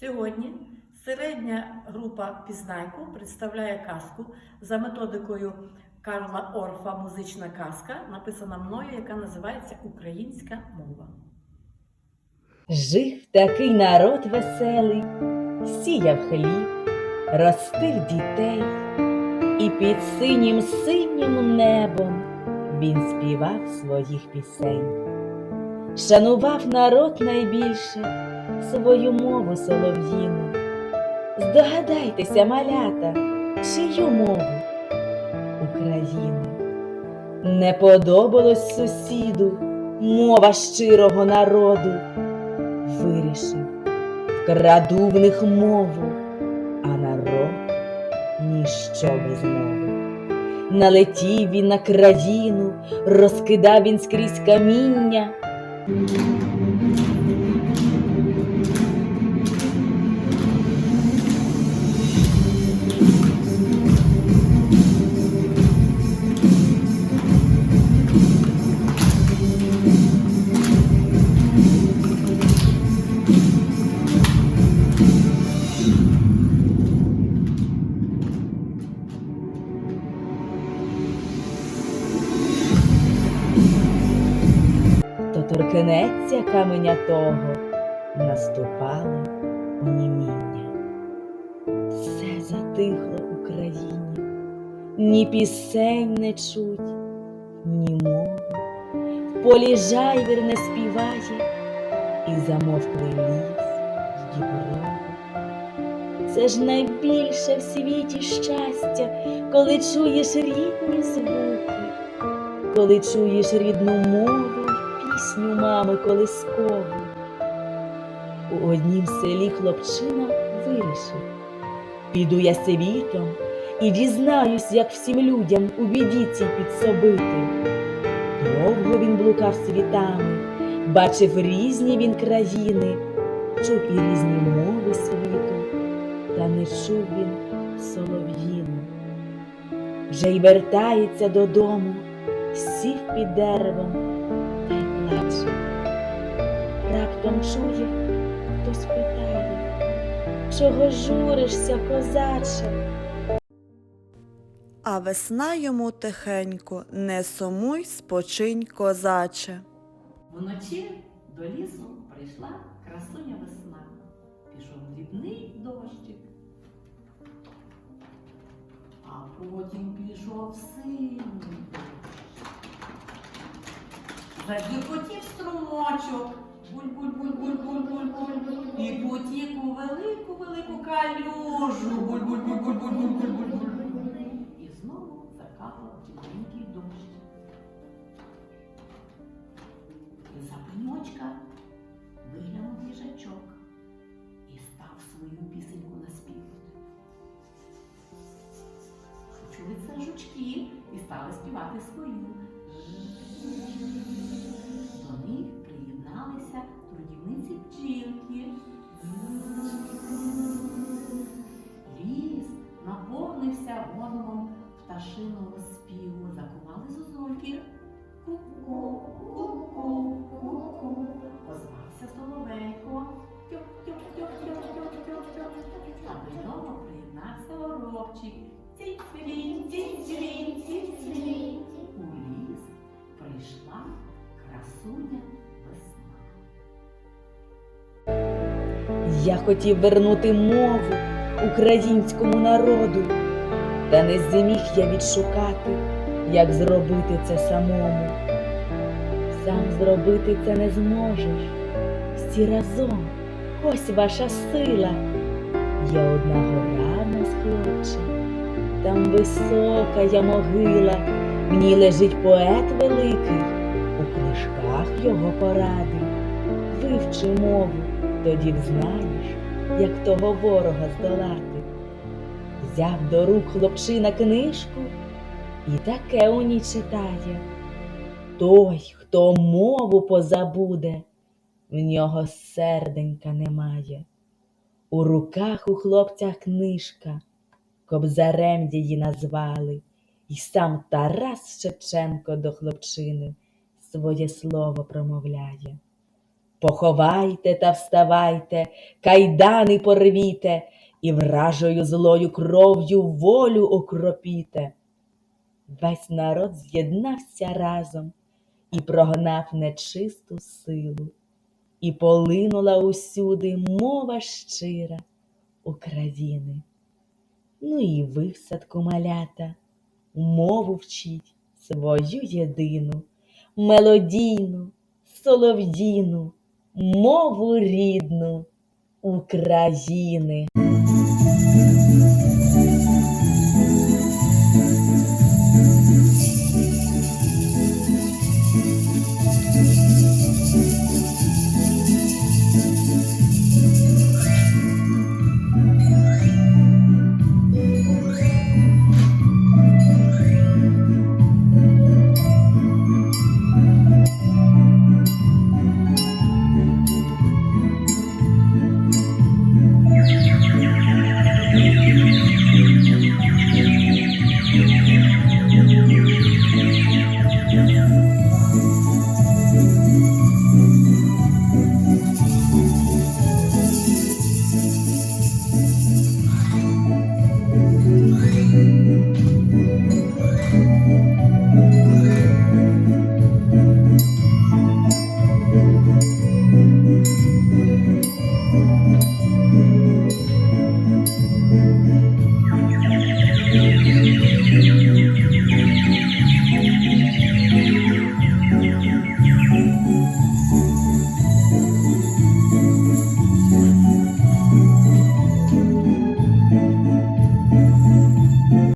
Сьогодні середня група Пізнайку представляє казку за методикою Карла Орфа Музична казка, написана мною, яка називається Українська мова. Жив такий народ веселий, сіяв хліб, ростив дітей, і під синім синім небом він співав своїх пісень. Шанував народ найбільше свою мову солов'їну. Здогадайтеся, малята, чию мову України. Не подобалось сусіду мова щирого народу вирішив, вкраду в них мову, а народ ніщо без мови. Налетів він на країну, розкидав він скрізь каміння. Торкнеться каменя того, наступало оніміння. Все затихло в Україні, ні пісень не чуть, ні мови. В полі жайвір не співає, і замовкли ліс й діброви. Це ж найбільше в світі щастя, коли чуєш рідні звуки, коли чуєш рідну мову пісню мами колискову. У однім селі хлопчина вирішив, піду я світом і дізнаюсь, як всім людям у біді цій підсобити. Довго він блукав світами, бачив різні він країни, чув і різні мови світу, та не чув він солов'їну. Вже й вертається додому, сів під деревом плаче. Раптом чує, хтось питає, чого журишся, козаче? А весна йому тихенько, не сумуй, спочинь, козаче. Вночі до лісу прийшла красуня весна. Пішов дрібний дощик. А потім пішов дощ. Задюкотів струмочок. Буль-буль-буль-буль-буль-буль-буль. І потік у велику-велику калюжу. Буль-буль-буль-буль-буль-буль-буль. І знову закапав дрібненький дощ. За пеньочка виглянув їжачок і став свою пісеньку наспівати. Почули це жучки і стали співати свою. Співу, закували зозульки. Ку-ку, ку-ку, ку-ку. Озвався соловейко. А до нього приєднався воробчик. Тінь-цвілінь, тінь-цвілінь, тінь-цвілінь. У ліс прийшла красуня весна. Я хотів вернути мову українському народу, та не зміг я відшукати, як зробити це самому. Сам зробити це не зможеш. Всі разом, ось ваша сила. Є одна гора нас, хлопче, там висока я могила, ній лежить поет великий, у книжках його поради. Вивчи мову, тоді взнаєш, як того ворога здолати. Взяв до рук хлопчина книжку і таке у ній читає. Той, хто мову позабуде, в нього серденька немає. У руках у хлопця книжка, кобзарем її назвали, і сам Тарас Шевченко до хлопчини своє слово промовляє. Поховайте та вставайте, кайдани порвіте, і вражою злою кров'ю волю окропіте. Весь народ з'єднався разом і прогнав нечисту силу, і полинула усюди мова щира України. Ну і ви садку малята, мову вчіть свою єдину, мелодійну, солов'їну, мову рідну України.